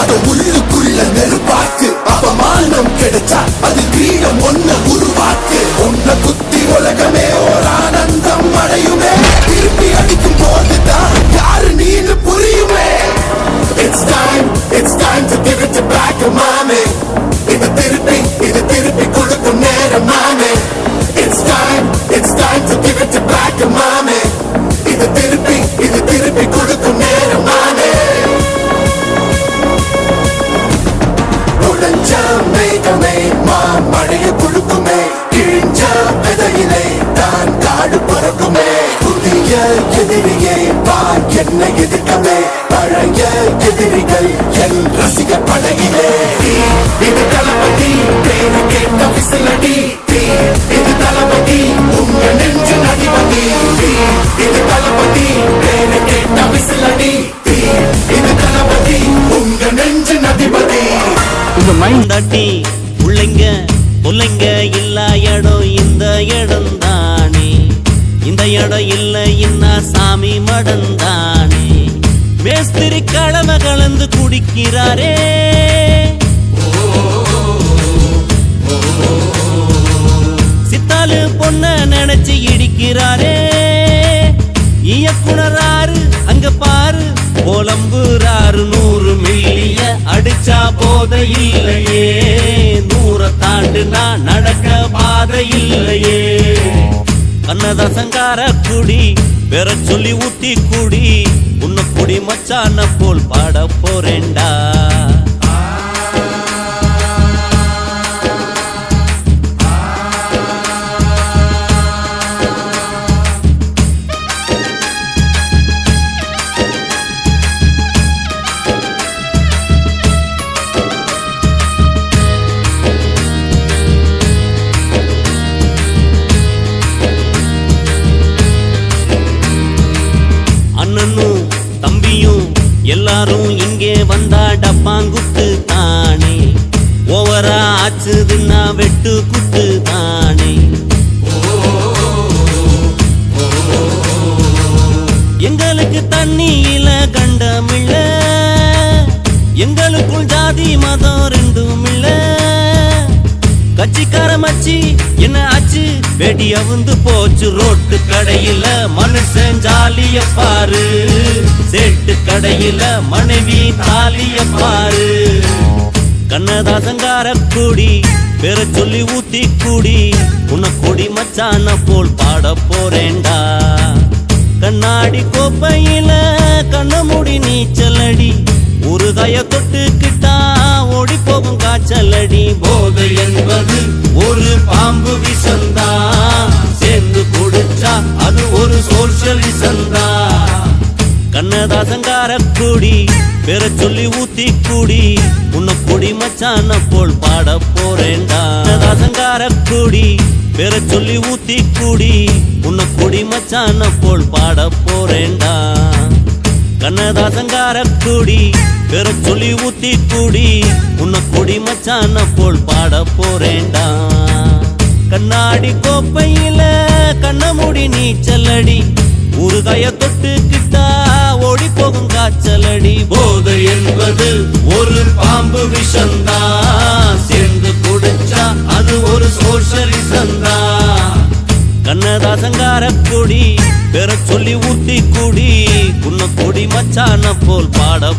அது உள்ளுக்குள்ள நெருப்பாக்கு. அவமானம் கிடைச்சா அது கிரீடம் ஒன்ன உருவாக்கு. ஒன்ன குத்தி உலகமே ஓர் ஆனந்தம் அடையுமே. திருப்பி அடிக்கும் போதுதான் யாரு நீனு புரியுமே. It's time, it's time to give it to back, mommy. இது திருப்பி, இது திருப்பி மாமழைய கொடுக்குமே கிழிஞ்ச விதையிலே தான் காடு பறக்குமே. புதிய எதிரியே வா என்ன எதிர்க்கமே. பழைய எதிரிகள் என் ரசிக படையிலே இது தளபதி பேரு கேட்ட விசிலடி. தீ, இது தளபதி உங்க நெஞ்சு நடிபதி இது தளபதி பேரு கேட்ட விசிலடி. தீ, இது தளபதி உங்க நெஞ்சு நதிபதி. உங்க மைண்ட் தட்டி பிள்ளைங்க புள்ளைங்க இல்ல இடம் இந்த இடம் தானே. இந்த இடம் இல்ல என்ன சாமி மடம் தானே. மேஸ்திரி கடமை கலந்து குடிக்கிறாரே. சித்தாலு பொண்ண நினைச்சு இடிக்கிறாரே. இயக்குனராரு அங்க பாரு. போலம்புறாரு நூறு மில்லிய அடிச்சா போத இல்லையே. கண்ணதாசங்கார குடி பெற சொல்லி ஊட்டி குடி உன்ன குடி மச்சான போல் பாட போறேண்டா இங்கே வந்தா டப்பாங்குத்து தானே. ஓவரா ஆச்சுதுன்னா வெட்டு குத்து தானே. எங்களுக்கு தண்ணியில கண்டமில்ல. எங்களுக்குள் ஜாதி மதம் ரெண்டும் இல்ல கட்சிக்கார மச்சி என்ன ஆச்சு? வெடி அவுந்து போச்சு ரோட்டு கடையில. மனுஷன் ஜாலிய பாரு. செட்டு கடையில மனைவி தாலிய பாரு. கண்ணதாசங்கார கூடி பெற சொல்லி ஊத்தி கூடி உன்னை கொடி மச்சான போல் பாட போறேண்டா கண்ணாடி கோப்பையில கண்ண முடி நீச்சலடி ஒரு கய தொட்டுக்கிட்டா ஓடி போகும் காய்ச்சலடி. போதை என்பது ஒரு பாம்பு விஷந்தா சேர்ந்து குடிச்சா அது ஒரு சோசியலிசந்தா கண்ணதாசங்கார கூடி பெற சொல்லி ஊத்தி கூடி உன்னை கொடி மச்சான போல் பாட போறேண்டா கண்ணதாசங்கார கூடி பெற சொல்லி ஊத்தி கூடி உன்னை கொடி மச்சான போல் பாட போறேண்டா கண்ணதாசங்கார கூடி பெற சொல்லி ஊத்தி கூடி உன்னை கொடி மச்சான போல் பாட போறேண்டா கண்ணாடி கோப்பையில கண்ண மூடி நீச்சலடி உருகாய தொட்டுக்கிட்டா ஓடி போகும் காய்ச்சலடி. போதை என்பது ஒரு பாம்பு விஷந்தா. சேர்ந்து குடிச்சா அது ஒரு சோஷலிசந்தா கண்ணதாசங்கார கொடி பெற சொல்லி ஊத்தி குடி உன்னை கொடி மச்சான போல் பாட